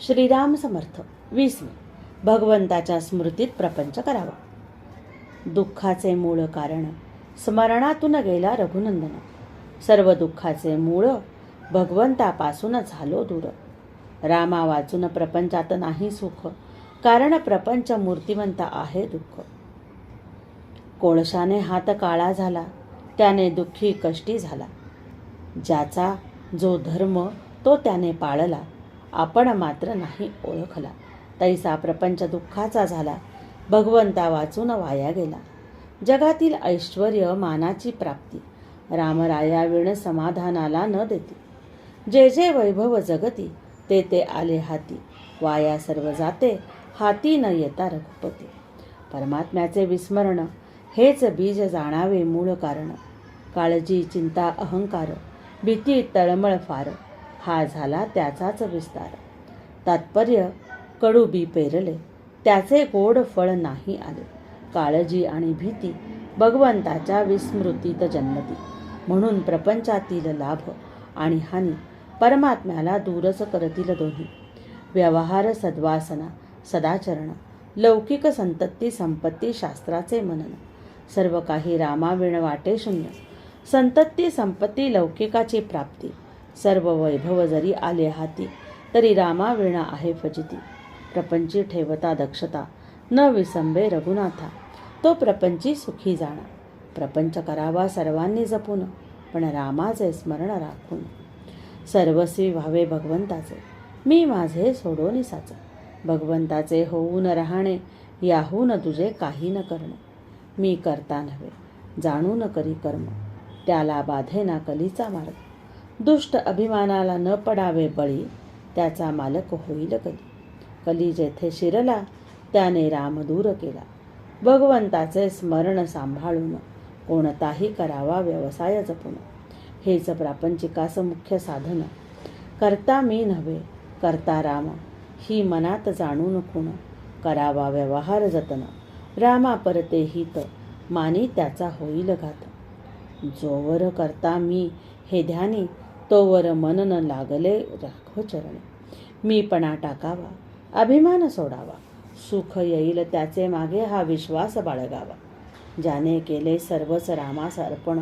श्रीराम समर्थ वीस मे. भगवंताच्या स्मृतीत प्रपंच करावा. दुःखाचे मूळ कारण स्मरणातून गेला रघुनंदन. सर्व दुःखाचे मूळ भगवंतापासून झालो दूर. रामा वाचून प्रपंचात नाही सुख कारण प्रपंच मूर्तिवंत आहे दुःख. कोळशाने हात काळा झाला त्याने दुःखी कष्टी झाला. ज्याचा जो धर्म तो त्याने पाळला. आपण मात्र नाही ओळखला. तैसा प्रपंच दुःखाचा झाला. भगवंता वाचून वाया गेला. जगातील ऐश्वर मानाची प्राप्ती. रामराया विण समाधानाला न देती. जे जे वैभव जगती ते ते आले हाती. वाया सर्व जाते हाती न येता रघुपती. परमात्म्याचे विस्मरण हेच बीज जाणावे मूळ कारण. काळजी चिंता अहंकार भीती तळमळ फार. हा झाला त्याचाच विस्तार. तात्पर्य कडू बी पेरले. त्याचे गोड फळ नाही आले. काळजी आणि भीती भगवंताच्या विस्मृतीत जन्मती म्हणून प्रपंचातील लाभ आणि हानी परमात्म्याला दूरच करतील दोन्ही. व्यवहार सद्वासना सदाचरण लौकिक संतत्ती संपत्ती शास्त्राचे मनन. सर्व काही रामाविण वाटे शून्य. संतत्ती संपत्ती लौकिकाची प्राप्ती. सर्व वैभव जरी आले हाती तरी रामाविणा आहे फजिती. प्रपंची ठेवता दक्षता न विसंबे रघुनाथा. तो प्रपंची सुखी जाणा. प्रपंच करावा सर्वांनी जपून पण रामाचे स्मरण राखून. सर्वस्वी व्हावे भगवंताचे मी माझे सोडोनी साच. भगवंताचे होऊन राहणे याहून तुझे काही न करणे. मी करता नव्हे जाणून करी कर्म. त्याला बाधे ना कलीचा मार्ग. दुष्ट अभिमानाला न पडावे बळी त्याचा मालक होईल कली कली जेथे शिरला त्याने राम दूर केला. भगवंताचे स्मरण सांभाळून कोणताही करावा व्यवसाय जपून. हेच प्रापंचिकास मुख्य साधन. करता मी नव्हे करता राम. ही मनात जाणून खुण. करावा व्यवहार जतन. रामा परते हित. मानी त्याचा होईल घात. जोवर करता मी हे ध्यानी तोवर मन न लागले राखो चरणे मी पणा टाकावा अभिमान सोडावा सुख येईल त्याचे मागे हा विश्वास बाळगावा ज्याने केले सर्वच रामास अर्पण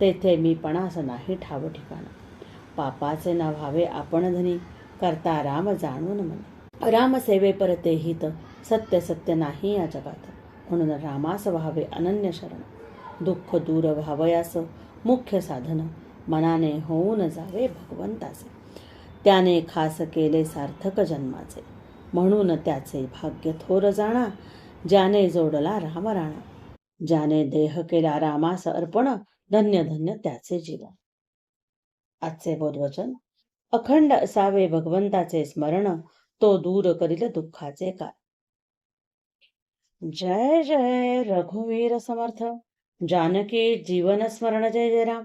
तेथे मी पणास नाही ठाव ठिकाण पापाचे न व्हावे आपण धनी करता राम जाणून म्हणे राम सेवे परते हित सत्य सत्य नाही या जगात म्हणून रामास व्हावे अनन्य शरण दुःख दूर व्हावयास मुख्य साधन मनाने होऊन जावे भगवंताचे. त्याने खास केले सार्थक जन्माचे. म्हणून त्याचे भाग्य थोर जाणा ज्याने जोडला राम राणा ज्याने देह केला रामास अर्पण धन्य धन्य त्याचे जीवन. आजचे बोधवचन. अखंड असावे भगवंताचे स्मरण तो दूर करील दुःखाचे काय जय जय रघुवीर समर्थ. जानकी जीवन स्मरण जय जय राम.